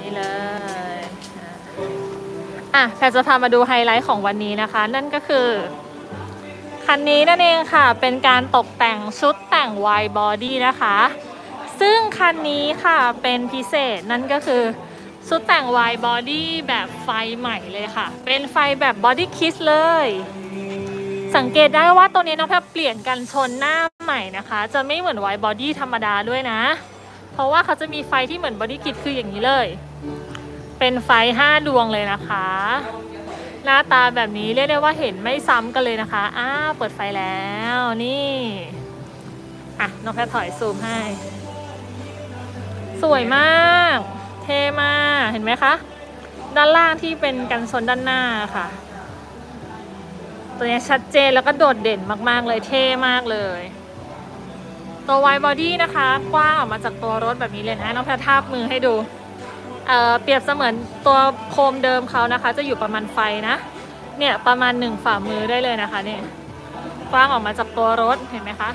นี่เลยอะแพรจะพามาดูไฮไลท์ของวันนี้นะคะ นั่นก็คือ คันนี้นั่นเองค่ะ เป็นการตกแต่งชุดแต่ง wide body นะคะ ซึ่งคันนี้ค่ะเป็นพิเศษนั่นก็คือชุดแต่ง wide body แบบไฟใหม่เลยค่ะ เป็นไฟแบบ body kit เลย สังเกตได้ว่าตัวนี้น้องแพรเปลี่ยนกันชนหน้าใหม่นะคะ จะไม่เหมือน wide body ธรรมดาด้วยนะ เพราะว่าเขาจะมีไฟที่เหมือน body kit คืออย่างนี้เลย เป็นไฟ5ดวงเลยนะคะ หน้าตาแบบนี้เรียกได้ว่าเห็นไม่ซ้ำกันเลยนะคะ อ้าวเปิดไฟแล้วนี่อะน้องแพรถอยซูมให้ สวยมาก เท่มากเห็นไหมคะ ด้านล่างที่เป็นกันชนด้านหน้าค่ะ ตัวนี้ชัดเจนแล้วก็โดดเด่นมากๆเลยเท่มากเลย ตัวไวบอดี้นะคะ กว้างออกมาจากตัวรถแบบนี้เลยนะน้องแพรทาบมือให้ดูเเปรียบเสมือนตัวโคมเดิมเขานะคะ จะอยู่ประมาณไฟนะเนี่ยประมาณหนึ่งฝ่ามือได้เลยนะคะเนี่ยกว้างออกมาจากตัวรถเห็นไหมคะ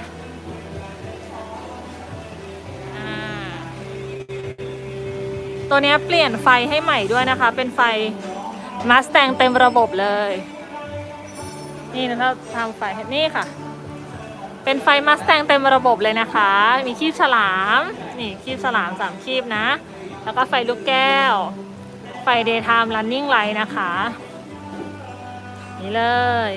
ตัวนี้เปลี่ยนไฟให้ใหม่ด้วยนะคะ เป็นไฟมาส t ตงเต็มระบบเลย นี่นะคะทำไฟให้นี่ค่ะ เป็นไฟมาส t ตงเต็มระบบเลยนะคะ มีคีบฉลาม นี่คีบฉลามสามคีบนะ แล้วก็ไฟลูกแก้ว ไฟ daytime running light นะคะ นี่เลย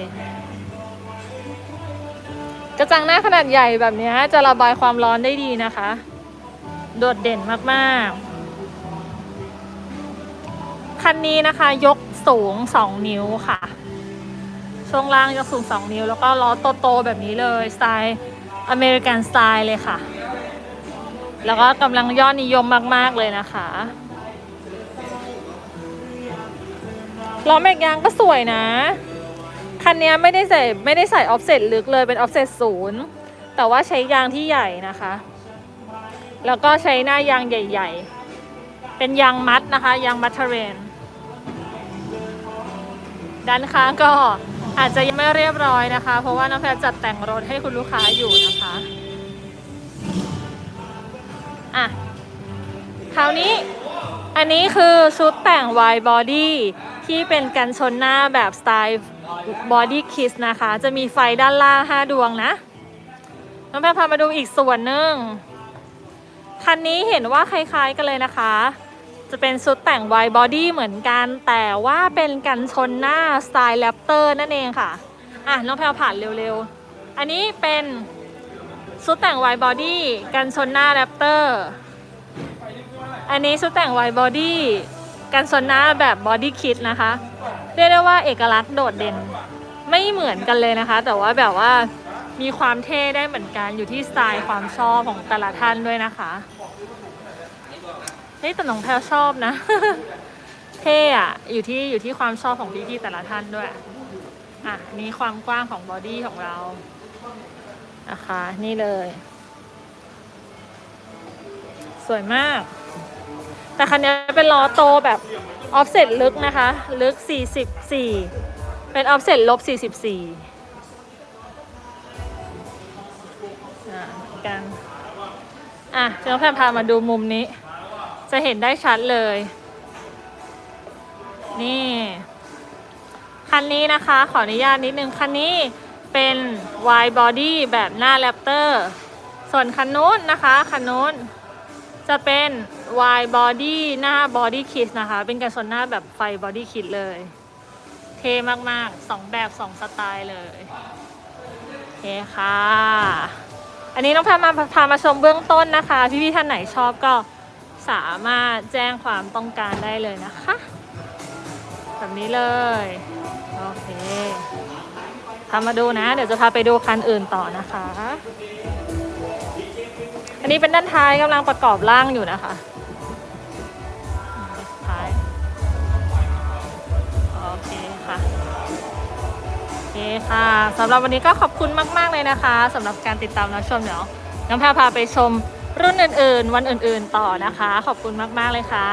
กระจังหน้าขนาดใหญ่แบบนี้จะระบายความร้อนได้ดีนะคะ โดดเด่นมากๆ คันนี้นะคะยกสูง 2 นิ้วค่ะ ช่วงล่างยกสูง 2 นิ้ว แล้วก็ล้อโตๆแบบนี้เลยสไตล์อเมริกันสไตล์เลยค่ะ แล้วก็กำลังยอดนิยมมากๆเลยนะคะล้อแม็กยางก็สวยนะ คันนี้ไม่ได้ใส่ไม่ได้ใส่ออฟเซ็ตลึกเลยเป็นออฟเซ็ตศูนย์แต่ว่าใช้ยางที่ใหญ่นะคะ แล้วก็ใช้หน้ายางใหญ่ ๆ เป็นยางมัดนะคะ ยางมัดเทเรน ด้านข้างก็ อาจจะยังไม่เรียบร้อยนะคะ เพราะว่าน้องแพรจัดแต่งรถให้คุณลูกค้าอยู่นะคะอะคราวนี้อันนี้คือชุดแต่ง wide body ที่เป็นกันชนหน้าแบบสไตล์ body kit นะคะ จะมีไฟด้านล่าง 5 ดวงนะ น้องแพรพามาดูอีกส่วนหนึ่งคันนี้เห็นว่าคล้ายๆกันเลยนะคะ จะเป็นชุดแต่ง wide body เหมือนกัน แต่ว่าเป็นกันชนหน้าสไตล์แรปเตอร์นั่นเองค่ะ อะ น้องแพรผ่านเร็วๆ อันนี้เป็นชุดแต่ง wide body กันชนหน้าแรปเตอร์ อันนี้ชุดแต่ง wide body กันชนหน้าแบบ body kit นะคะ เรียกได้ว่าเอกลักษณ์โดดเด่นไม่เหมือนกันเลยนะคะ แต่ว่าแบบว่ามีความเท่ได้เหมือนกันอยู่ที่สไตล์ความชอบของแต่ละท่านด้วยนะคะ เฮ้ยแต่น้องแพลชอบนะ เท่อะอยู่ที่อยู่ที่ความชอบของพี่ๆแต่ละท่านด้วย อะอันนี่ความกว้างของบอดี้ของเรานะคะนี่เลย สวยมาก แต่คันนี้เป็นล้อโตแบบออฟเซ็ตลึกนะคะ ลึก 44 เป็นออฟเซ็ตลบ 44 อ่าเหมือนกัน อะเจ้าแพรพามาดูมุมนี้ จะเห็นได้ชัดเลย นี่ คันนี้นะคะ ขออนุญาตนิดนึง คันนี้เป็น wide body แบบหน้าแรปเตอร์ ส่วนคันนู้นนะคะ คันนู้นจะเป็น wide body หน้า body kit นะคะ เป็นการชนหน้าแบบไฟ body kit เลย เท่มากๆ สองแบบสองสไตล์เลยโอเคค่ะ อันนี้น้องพามาพามาชมเบื้องต้นนะคะ พี่ๆท่านไหนชอบก็ สามารถแจ้งความต้องการได้เลยนะคะ แบบนี้เลย โอเคทำมาดูนะ เดี๋ยวจะพาไปดูคันอื่นต่อนะคะ อันนี้เป็นด้านท้ายกำลังประกอบร่างอยู่นะคะท้ายโอเคค่ะโอเคค่ะสำหรับวันนี้ก็ขอบคุณมาก ๆ เลยนะคะสำหรับการติดตามรับชมเดี๋ยวน้องแพรพาไปชม รุ่นอื่นๆ วันอื่นๆต่อนะคะ ขอบคุณมากๆเลยค่ะ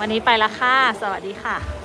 วันนี้ไปละค่ะ สวัสดีค่ะ